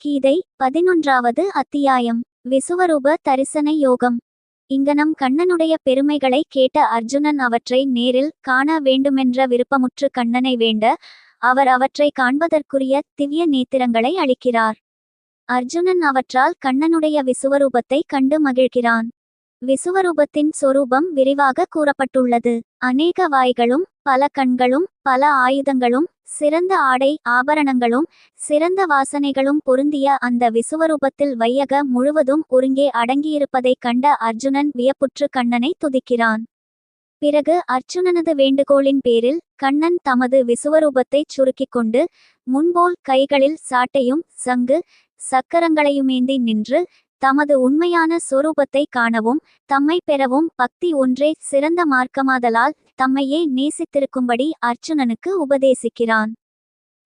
கீதை பதினொன்றாவது அத்தியாயம். விசுவரூப தரிசன யோகம். இங்கனம் கண்ணனுடைய பெருமைகளை கேட்ட அர்ஜுனன் அவற்றை நேரில் காண வேண்டுமென்ற விருப்பமுற்று கண்ணனை வேண்ட அவர் அவற்றை காண்பதற்குரிய திவ்ய நேத்திரங்களை அளிக்கிறார். அர்ஜுனன் அவற்றால் கண்ணனுடைய விசுவரூபத்தை கண்டு மகிழ்கிறான். விசுவரூபத்தின் சொரூபம் விரிவாக கூறப்பட்டுள்ளது. அநேக வாய்களும் பல கண்களும் பல ஆயுதங்களும் சிறந்த ஆடை ஆபரணங்களும் சிறந்த வாசனைகளும் பொருந்திய அந்த விசுவரூபத்தில் வையக முழுவதும் ஒருங்கே அடங்கியிருப்பதைக் கண்ட அர்ஜுனன் வியப்புற்று கண்ணனை துதிக்கிறான். பிறகு அர்ஜுனனது வேண்டுகோளின் பேரில் கண்ணன் தமது விசுவரூபத்தைச் சுருக்கிக் கொண்டு முன்போல் கைகளில் சாட்டையும் சங்கு சக்கரங்களையுமேந்தி நின்று தமது உண்மையான சொரூபத்தை காணவும் தம்மை பெறவும் பக்தி ஒன்றே சிறந்த மார்க்கமாதலால் தம்மையே நேசித்திருக்கும்படி அர்ஜுனனுக்கு உபதேசிக்கிறான்.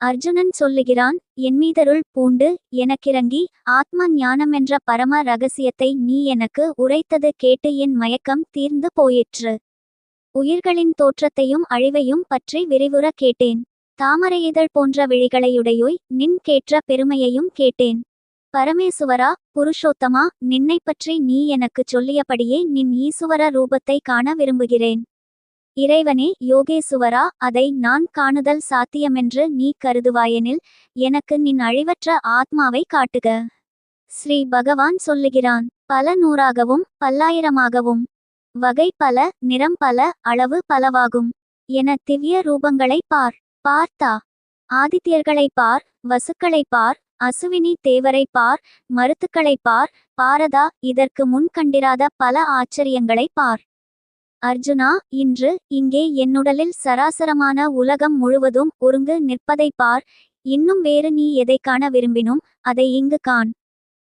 அர்ஜுனன் சொல்லுகிறான் என்மீதருள் பூண்டு எனக்கிறங்கி ஆத்ம ஞானம் என்ற பரம ரகசியத்தை நீ எனக்கு உரைத்தது கேட்டு என் மயக்கம் தீர்ந்து போயிற்று. உயிர்களின் தோற்றத்தையும் அழிவையும் பற்றி விரிவுற கேட்டேன். தாமரை இதழ் போன்ற விழிகளையுடையோய் நின் கேற்ற பெருமையையும் கேட்டேன். பரமேசுவரா புருஷோத்தமா நின்னை பற்றி நீ எனக்குச் சொல்லியபடியே நின் ஈசுவர ரூபத்தை காண விரும்புகிறேன். இறைவனே யோகேசுவரா அதை நான் காணுதல் சாத்தியமென்று நீ கருதுவாயெனில் எனக்கு நின் அழிவற்ற ஆத்மாவை காட்டுக. ஸ்ரீ பகவான் சொல்லுகிறான் பல நூறாகவும் பல்லாயிரமாகவும். வகை பல நிறம் பல அளவு பலவாகும். என திவ்ய ரூபங்களை பார் பார்த்தா. ஆதித்யர்களை பார் வசுக்களை பார் அசுவினி தேவரை பார் மருத்துக்களை பார் பாரதா இதற்கு முன் கண்டிராத பல ஆச்சரியங்களை பார். அர்ஜுனா இன்று இங்கே என்னுடலில் சராசரமான உலகம் முழுவதும் ஒருங்கு நிற்பதை பார் இன்னும் வேறு நீ எதை காண விரும்பினும் அதை இங்கு காண்.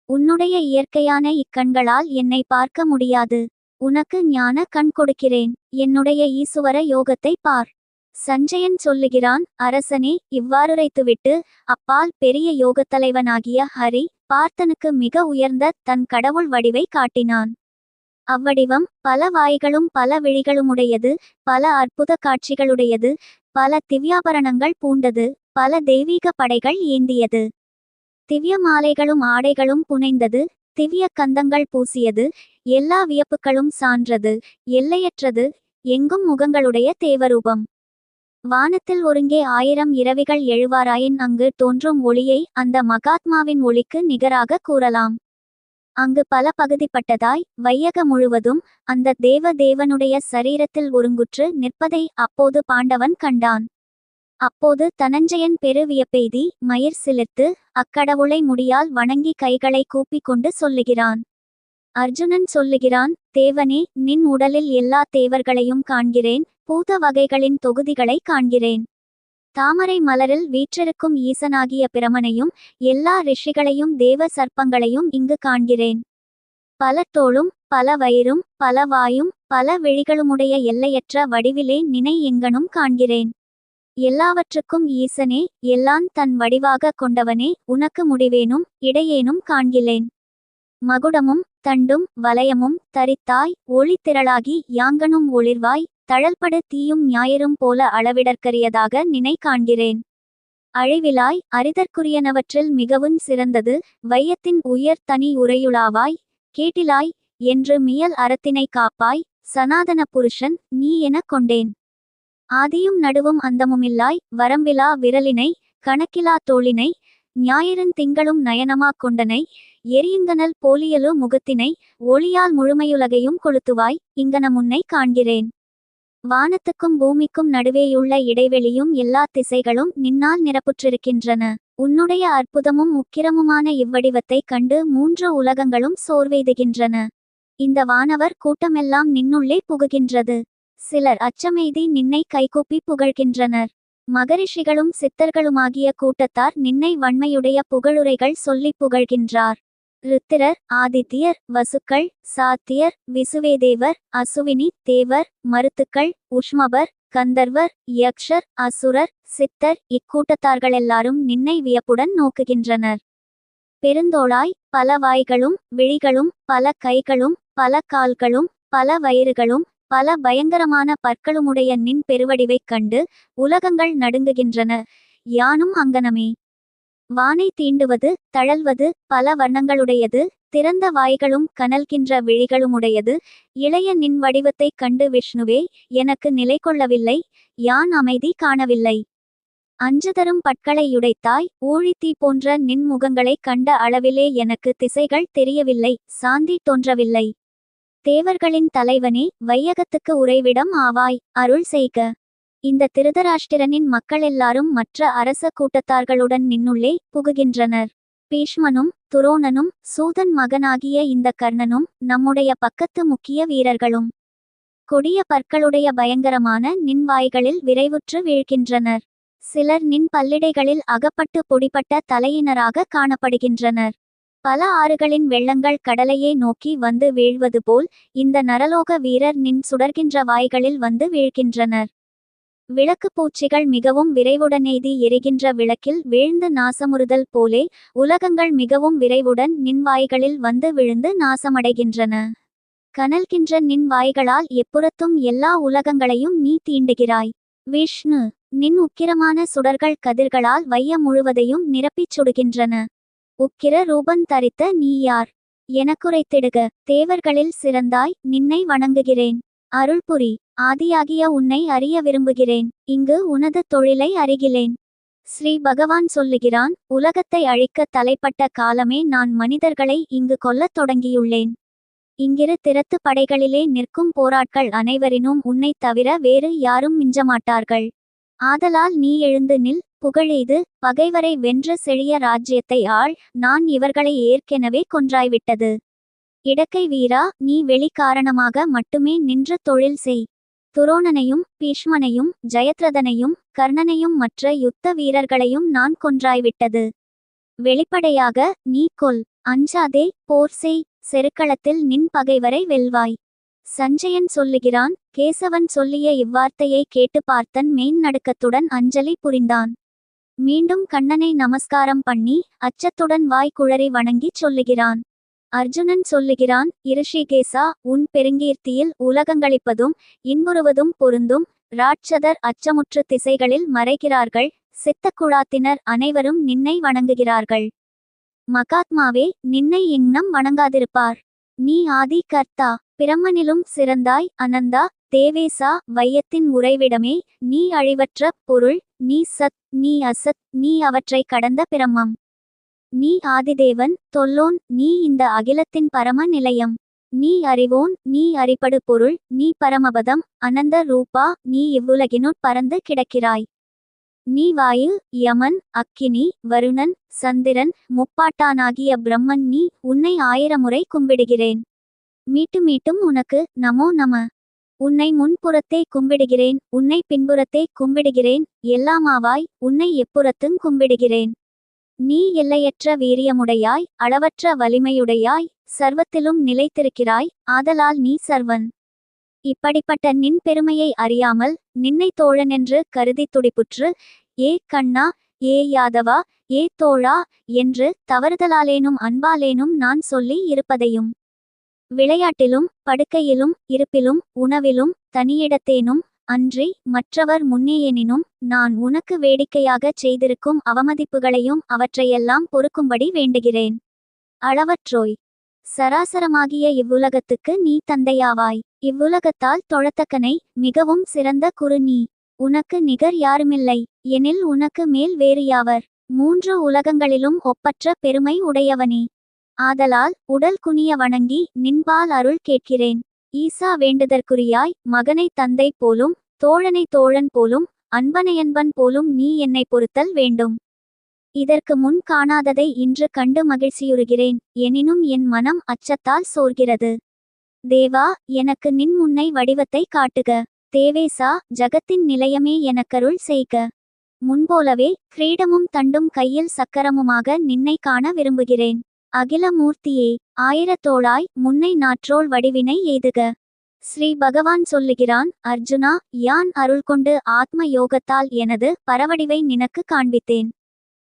உன்னுடைய இயற்கையான இக்கண்களால் என்னை பார்க்க முடியாது. உனக்கு ஞான கண் கொடுக்கிறேன். என்னுடைய ஈசுவர யோகத்தை பார். சஞ்சயன் சொல்லுகிறான் அரசனே இவ்வாறுரைத்துவிட்டு அப்பால் பெரிய யோகத்தலைவனாகிய ஹரி பார்த்தனுக்கு மிக உயர்ந்த தன் கடவுள் வடிவை காட்டினான். அவ்வடிவம் பல வாய்களும் பல விழிகளுமுடையது பல அற்புத காட்சிகளுடையது பல திவ்யாபரணங்கள் பூண்டது பல தெய்வீக படைகள் ஏந்தியது. திவ்ய மாலைகளும் ஆடைகளும் புனைந்தது திவ்ய கந்தங்கள் பூசியது எல்லா வியப்புகளும் சான்றது எல்லையற்றது எங்கும் முகங்களுடைய தேவரூபம். வானத்தில் ஒருங்கே ஆயிரம் இரவிகள் எழுவாராயின் அங்கு தோன்றும் ஒளியை அந்த மகாத்மாவின் ஒளிக்கு நிகராக கூறலாம். அங்கு பல பகுதிப்பட்டதாய் வையக முழுவதும் அந்த தேவ தேவனுடைய சரீரத்தில் ஒருங்குற்று நிற்பதை அப்போது பாண்டவன் கண்டான். அப்போது தனஞ்சயன் பெருவியப்பெய்தி மயிர் சிலிர்த்து அக்கடவுளை முடியால் வணங்கி கைகளை கூப்பிக் கொண்டு சொல்லுகிறான். அர்ஜுனன் சொல்லுகிறான் தேவனே நின் உடலில் எல்லா தேவர்களையும் காண்கிறேன் பூத வகைகளின் தொகுதிகளை காண்கிறேன். தாமரை மலரில் வீற்றிருக்கும் ஈசனாகிய பிரமனையும் எல்லா ரிஷிகளையும் தேவ சர்ப்பங்களையும் இங்கு காண்கிறேன். பல தோளும் பல வயிறும் பல வாயும் பல விழிகளுமுடைய எல்லையற்ற வடிவிலே நினை எங்கனும் காண்கிறேன். எல்லாவற்றுக்கும் ஈசனே எல்லாம் தன் வடிவாக கொண்டவனே உனக்கு முடிவேனும் இடையேனும் காண்கிலேன் மகுடமும் தண்டும் வலயமும் தரித்தாய் ஒளித்திரளாகி யாங்கனும் ஒளிர்வாய் தழல்படு தீயும் ஞாயிறும் போல அளவிடற்கரியதாக நினை காண்கிறேன் அழிவிலாய் அரிதற்குரியனவற்றில் மிகவும் சிறந்தது வையத்தின் உயர் தனி உரையுளாவாய் கேட்டிலாய் என்று மியல் அறத்தினை காப்பாய் சனாதன புருஷன் நீ எனக் கொண்டேன். ஆதியும் நடுவும் அந்தமுமில்லாய் வரம்பிலா விரலினை கணக்கிலா தோளினை ஞாயிறன் திங்களும் நயனமா கொண்டனை எரியுங்கனல் போலியலு முகத்தினை ஒளியால் முழுமையுலகையும் கொளுத்துவாய் இங்கன முன்னை காண்கிறேன். வானத்துக்கும் பூமிக்கும் நடுவேயுள்ள இடைவெளியும் எல்லா திசைகளும் நின்னால் நிரப்புற்றிருக்கின்றன. உன்னுடைய அற்புதமும் உக்கிரமுமான இவ்வடிவத்தைக் கண்டு மூன்று உலகங்களும் சோர்வெய்துகின்றன. இந்த வானவர் கூட்டமெல்லாம் நின்னுள்ளே புகுகின்றது. சிலர் அச்சமெய்தி நின்னை கைகூப்பி புகழ்கின்றனர். மகரிஷிகளும் சித்தர்களுமாகிய கூட்டத்தார் நின்னை வன்மையுடைய புகழுரைகள் சொல்லிப் புகழ்கின்றார். ருத்திரர் ஆதித்யர் வசுக்கள் சாத்தியர் விசுவேதேவர் அசுவினி தேவர் மருத்துக்கள் உஷ்மபர் கந்தர்வர் யக்ஷர் அசுரர் சித்தர் இக்கூட்டத்தார்களெல்லாரும் நின்னை வியப்புடன் நோக்குகின்றனர். பெருந்தோளாய் பல வாய்களும் விழிகளும் பல கைகளும் பல கால்களும் பல வயிறுகளும் பல பயங்கரமான பற்களுமுடைய நின் பெருவடிவைக் கண்டு உலகங்கள் நடுங்குகின்றன. யானும் அங்கனமே. வானை தீண்டுவது தழல்வது பல வண்ணங்களுடையது திறந்த வாய்களும் கனல்கின்ற விழிகளுமுடையது. இளைய நின் வடிவத்தைக் கண்டு விஷ்ணுவே எனக்கு நிலை கொள்ளவில்லை யான் அமைதி காணவில்லை. அஞ்சுதரும் பட்களையுடைத்தாய் ஊழித்தீ போன்ற நின்முகங்களைக் கண்ட அளவிலே எனக்கு திசைகள் தெரியவில்லை சாந்தி தோன்றவில்லை. தேவர்களின் தலைவனே வையகத்துக்கு உறைவிடம் ஆவாய் அருள் செய்க. இந்த திருதராஷ்டிரனின் மக்களெல்லாரும் மற்ற அரச கூட்டத்தார்களுடன் நின்னுள்ளே புகுகின்றனர். பீஷ்மனும் துரோணனும் சூதன் மகனாகிய இந்த கர்ணனும் நம்முடைய பக்கத்து முக்கிய வீரர்களும். கொடிய பற்களுடைய பயங்கரமான நின்வாய்களில் விரைவுற்று வீழ்கின்றனர். சிலர் நின் பல்லிடைகளில் அகப்பட்டு பொடிப்பட்ட தலையினராக காணப்படுகின்றனர். பல ஆறுகளின் வெள்ளங்கள் கடலையே நோக்கி வந்து வீழ்வது போல் இந்த நரலோக வீரர் நின் சுடர்கின்ற வாய்களில் வந்து வீழ்கின்றனர். விளக்கு பூச்சிகள் மிகவும் விரைவுடனெய்தி எரிகின்ற விளக்கில் வீழ்ந்து நாசமுறுதல் போலே உலகங்கள் மிகவும் விரைவுடன் நின்வாய்களில் வந்து விழுந்து நாசமடைகின்றன. கனல்கின்ற நின் வாய்களால் எப்புறத்தும் எல்லா உலகங்களையும் நீ தீண்டுகிறாய். விஷ்ணு நின் உக்கிரமான சுடர்கள் கதிர்களால் வையம் முழுவதையும் நிரப்பிச் சுடுகின்றன. உக்கிர ரூபன் தரித்த நீ யார்? எனக்குரைத்திடுக தேவர்களில் சிறந்தாய் நின்னை வணங்குகிறேன். அருள்புரி ஆதியாகிய உன்னை அறிய விரும்புகிறேன். இங்கு உனது தொழிலை அறிகிலேன். ஸ்ரீ பகவான் சொல்லுகிறான் உலகத்தை அழிக்க தலைப்பட்ட காலமே நான் மனிதர்களை இங்கு கொல்லத் தொடங்கியுள்ளேன். இங்கிரு திறத்து படைகளிலே நிற்கும் போராட்கள் அனைவரினும் உன்னைத் தவிர வேறு யாரும் மிஞ்சமாட்டார்கள். ஆதலால் நீ எழுந்து நில் புகழெய்து பகைவரை வென்ற செழிய ராஜ்யத்தை ஆள் நான் இவர்களை ஏற்கெனவே கொன்றாய்விட்டது. இடக்கை வீரா நீ வெளிக்காரணமாக மட்டுமே நின்ற தொழில் செய். துரோணனையும் பீஷ்மனையும் ஜெயத்ரதனையும் கர்ணனையும் மற்ற யுத்த வீரர்களையும் நான் கொன்றாய்விட்டது. வெளிப்படையாக நீ கொல். அஞ்சாதே போர் செய். செருக்களத்தில் நின் பகைவரை வெல்வாய். சஞ்சயன் சொல்லுகிறான் கேசவன் சொல்லிய இவ்வார்த்தையை கேட்டு பார்த்தன் மேன் நடுக்கத்துடன் அஞ்சலி புரிந்தான். மீண்டும் கண்ணனை நமஸ்காரம் பண்ணி அச்சத்துடன் வாய் குழறி வணங்கிச் சொல்லுகிறான். அர்ஜுனன் சொல்லுகிறான் இருஷிகேசா உன் பெருங்கீர்த்தியில் உலகங்களிப்பதும் இன்புறுவதும் பொருந்தும் ராட்சதர் அச்சமுற்று திசைகளில் மறைகிறார்கள் சித்தக்குழாத்தினர் அனைவரும் நின்னை வணங்குகிறார்கள். மகாத்மாவே நின்னை எங்னம் வணங்காதிருப்பார். நீ ஆதி கர்த்தா பிரம்மனிலும் சிறந்தாய் அனந்தா தேவேசா வையத்தின் உறைவிடமே நீ அழிவற்ற பொருள் நீ சத் நீ அசத் நீ அவற்றை கடந்த பிரம்மம். நீ ஆதிதேவன் தொல்லோன் நீ இந்த அகிலத்தின் பரம நிலையம் நீ அறிவோன் நீ அறிபடு பொருள் நீ பரமபதம் அனந்த ரூபா நீ இவ்வுலகினுட் பறந்து கிடக்கிறாய். நீ வாயு யமன் அக்கினி வருணன் சந்திரன் முப்பாட்டானாகிய பிரம்மன் நீ உன்னை ஆயிரமுறை கும்பிடுகிறேன். மீட்டு மீட்டும் உனக்கு நமோ நம. உன்னை முன்புறத்தே கும்பிடுகிறேன் உன்னை பின்புறத்தே கும்பிடுகிறேன் எல்லாமாவாய் உன்னை எப்புறத்தும் கும்பிடுகிறேன். நீ எல்லையற்ற வீரியமுடையாய் அளவற்ற வலிமையுடையாய் சர்வத்திலும் நிலைத்திருக்கிறாய் ஆதலால் நீ சர்வன். இப்படிப்பட்ட நின் பெருமையை அறியாமல் நின்னை தோழனென்று கருதி துடிப்புற்று ஏ கண்ணா ஏ யாதவா ஏ தோழா என்று தவறுதலாலேனும் அன்பாலேனும் நான் சொல்லி இருப்பதையும். விளையாட்டிலும் படுக்கையிலும் இருப்பிலும் உணவிலும் தனியிடத்தேனும் அன்றி மற்றவர் முன்னேயெனினும் நான் உனக்கு வேடிக்கையாகச் செய்திருக்கும் அவமதிப்புகளையும் அவற்றையெல்லாம் பொறுக்கும்படி வேண்டுகிறேன். அளவற்றோய். சராசரமாகிய இவ்வுலகத்துக்கு நீ தந்தையாவாய். இவ்வுலகத்தால் தொழத்தக்கனை மிகவும் சிறந்த குறு நீ. உனக்கு நிகர் யாருமில்லை. எனில் உனக்கு மேல் வேறு யாவர். மூன்று உலகங்களிலும் ஒப்பற்ற பெருமை உடையவனே. ஆதலால் உடல் குனிய வணங்கி நின்பால் அருள் கேட்கிறேன். ஈசா வேண்டுதற்குரியாய் மகனை தந்தை போலும் தோழனை தோழன் போலும் அன்பனையன்பன் போலும் நீ என்னை பொறுத்தல் வேண்டும். இதற்கு முன் காணாததை இன்று கண்டு மகிழ்ச்சியுறுகிறேன் எனினும் என் மனம் அச்சத்தால் சோர்கிறது. தேவா எனக்கு நின் முன்னை வடிவத்தை காட்டுக. தேவேசா ஜகத்தின் நிலையமே எனக்கருள் செய்க. முன்போலவே கிரீடமும் தண்டும் கையில் சக்கரமுமாக நின்னை காண விரும்புகிறேன். அகில மூர்த்தியே ஆயிரத்தோளாய் முன்னை நாற்றோள் வடிவினை எய்துக. ஸ்ரீ பகவான் சொல்லுகிறான் அர்ஜுனா யான் அருள் கொண்டு ஆத்ம யோகத்தால் எனது பரவடிவை நினக்கு காண்பித்தேன்.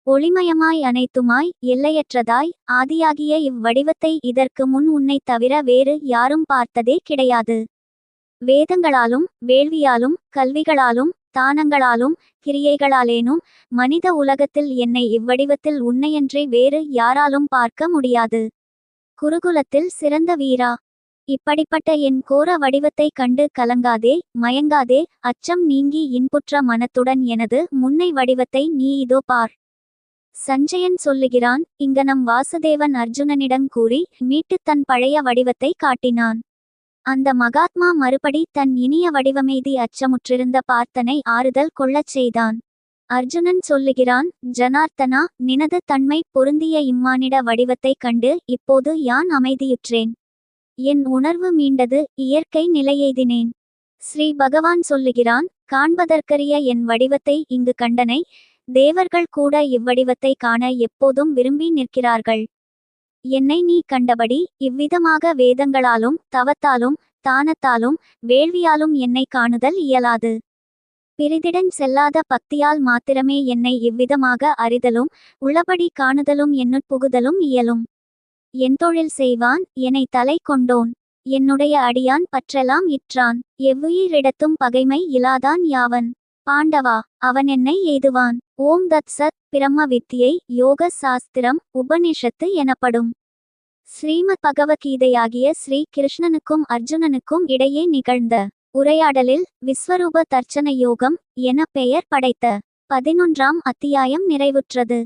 ஒளிமயமாய் அனைத்துமாய் எல்லையற்றதாய் ஆதியாகிய இவ்வடிவத்தை இதற்கு முன் உன்னை தவிர வேறு யாரும் பார்த்ததே கிடையாது. வேதங்களாலும் வேள்வியாலும் கல்விகளாலும் தானங்களாலும் கிரியைகளாலேனும் மனித உலகத்தில் என்னை இவ்வடிவத்தில் உன்னையன்றி வேறு யாராலும் பார்க்க முடியாது. குருகுலத்தில் சிறந்த வீரா. இப்படிப்பட்ட என் கோர வடிவத்தைக் கண்டு கலங்காதே மயங்காதே அச்சம் நீங்கி இன்புற்ற மனத்துடன் எனது முன்னை வடிவத்தை நீ இதோ பார். சஞ்சயன் சொல்லுகிறான் இங்கனம் வாசுதேவன் அர்ஜுனனிடம் கூறி மீட்டுத் தன் பழைய வடிவத்தை காட்டினான். அந்த மகாத்மா மறுபடி தன் இனிய வடிவமேதி அச்சமுற்றிருந்த பார்த்தனை ஆறுதல் கொள்ளச் செய்தான். அர்ஜுனன் சொல்லுகிறான் ஜனார்த்தனா நினது தன்மை பொருந்திய இம்மானிட வடிவத்தைக் கண்டு இப்போது யான் அமைதியுற்றேன்? என் உணர்வு மீண்டது இயற்கை நிலையெய்தினேன். ஸ்ரீ பகவான் சொல்லுகிறான் காண்பதற்கரிய என் வடிவத்தை இங்கு கண்டனை தேவர்கள் கூட இவ்வடிவத்தை காண எப்போதும் விரும்பி நிற்கிறார்கள். என்னை நீ கண்டபடி இவ்விதமாக வேதங்களாலும் தவத்தாலும் தானத்தாலும் வேள்வியாலும் என்னை காணுதல் இயலாது. பிரிதிடன் செல்லாத பக்தியால் மாத்திரமே என்னை இவ்விதமாக அறிதலும் உள்ளபடி காணுதலும் என்னுட் புகுதலும் இயலும். என் தொழில் செய்வான் என்னை தலை கொண்டோன். என்னுடைய அடியான் பற்றெல்லாம் இற்றான். எவ்வுயிரிடத்தும் பகைமை இலாதான் யாவன். பாண்டவா அவன் என்னை எய்துவான். ஓம் தத் சத் பிரம்ம வித்தியை யோக சாஸ்திரம் உபனிஷத்து எனப்படும். ஸ்ரீமத் பகவத்கீதையாகிய ஸ்ரீ கிருஷ்ணனுக்கும் அர்ஜுனனுக்கும் இடையே நிகழ்ந்த உரையாடலில் விஸ்வரூப தர்ச்சன யோகம் என பெயர் படைத்த பதினொன்றாம் அத்தியாயம் நிறைவுற்றது.